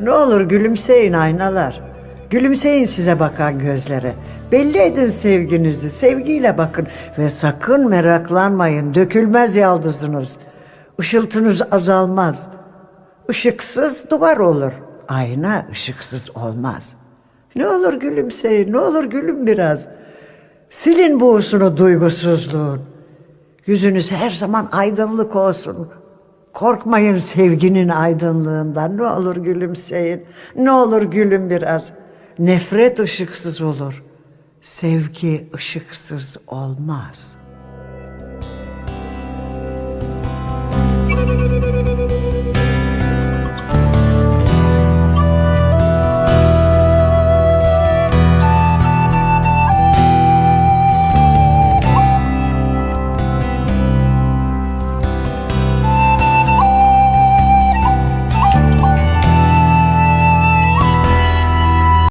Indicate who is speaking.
Speaker 1: Ne olur gülümseyin aynalar. Gülümseyin size bakan gözlere. Belli edin sevginizi, sevgiyle bakın. Ve sakın meraklanmayın, dökülmez yaldızınız. Işıltınız azalmaz. Işıksız duvar olur. Ayna ışıksız olmaz. Ne olur gülümseyin, ne olur gülün biraz. Silin buğusunu duygusuzluğun. Yüzünüz her zaman aydınlık olsun. Korkmayın sevginin aydınlığından. Ne olur gülümseyin. Ne olur gülün biraz. Nefret ışıksız olur. Sevgi ışıksız olmaz.''